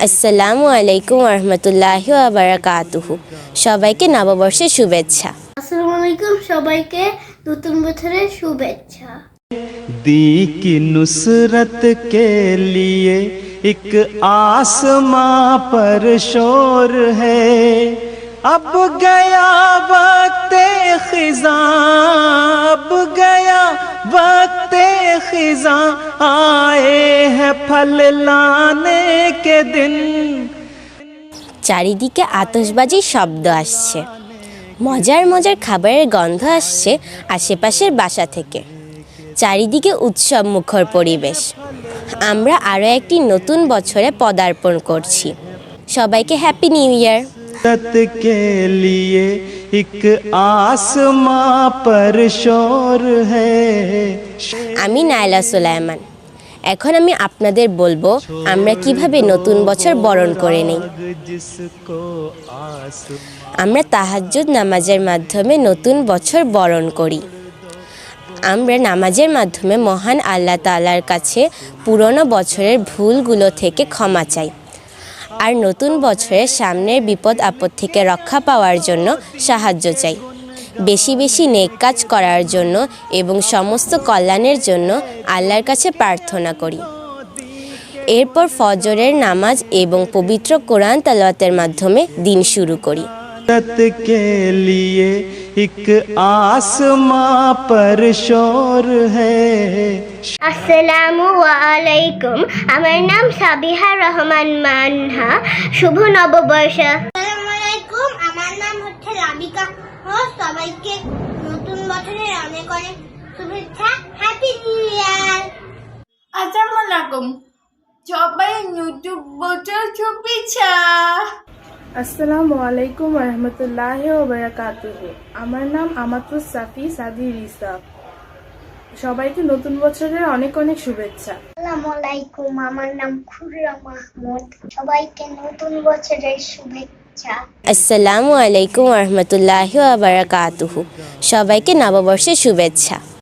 السلام علیکم و رحمت اللہ وبرکاتہ۔ سبائی کے ناب و شباء الیکم کے لیے ایک آسما پر شور ہے اب گیا وقت خزاں اب گیا وقت خزاں آئے फल लाने के दिन চারিদিকে আতশবাজির শব্দ আসছে মজার মজার খাবারের গন্ধ আসছে আশেপাশের বাসা থেকে চারিদিকে উৎসব মুখর পরিবেশ আমরা আরও একটি নতুন বছরে পদার্পণ করছি সবাইকে হ্যাপি নিউ ইয়ার तत के लिए एक आसमां पर शोर है আমি নাইলা সুলাইমান এখন আমি আপনাদের বলব, আমরা কীভাবে নতুন বছর বরণ করে নিই। আমরা তাহাজ্জুদ নামাজের মাধ্যমে নতুন বছর বরণ করি। আমরা নামাজের মাধ্যমে মহান আল্লাহ তালার কাছে পুরনো বছরের ভুলগুলো থেকে ক্ষমা চাই। আর নতুন বছরের সামনের বিপদ আপদ থেকে রক্ষা পাওয়ার জন্য সাহায্য চাই। বেশি বেশি নেক কাজ করার জন্য এবং সমস্ত কল্যাণের জন্য আল্লাহর কাছে প্রার্থনা করি এরপর ফজরের নামাজ এবং পবিত্র কোরআন তালাওয়াতের মাধ্যমে দিন শুরু করি तत के लिए एक आसमां पर शोर है আসসালামু আলাইকুম আমার নাম সাবিহা রহমান মানহা শুভ নববর্ষ আসসালামু আলাইকুম আমার নাম হচ্ছে রাবিকা সবাইকে নতুন বছরের অনেক অনেক শুভেচ্ছা। হ্যাপি নিউ ইয়ার আসসালামু আলাইকুম সবাই ইউটিউব বছর শুভেচ্ছা। আসসালামু আলাইকুম রহমতুল্লাহ ওবরাকাতুহু। আমার নাম আমাতুস সাফি সাদি রিসা। সবাইকে নতুন বছরের অনেক অনেক শুভেচ্ছা। আসসালামু আলাইকুম আমার নাম খুররা মাহমুদ সবাইকে নতুন বছরের শুভেচ্ছা। আসসালামু আলাইকুম রহমতুল্লাহ বারাকাতুহু। সবাইকে নববর্ষের শুভেচ্ছা।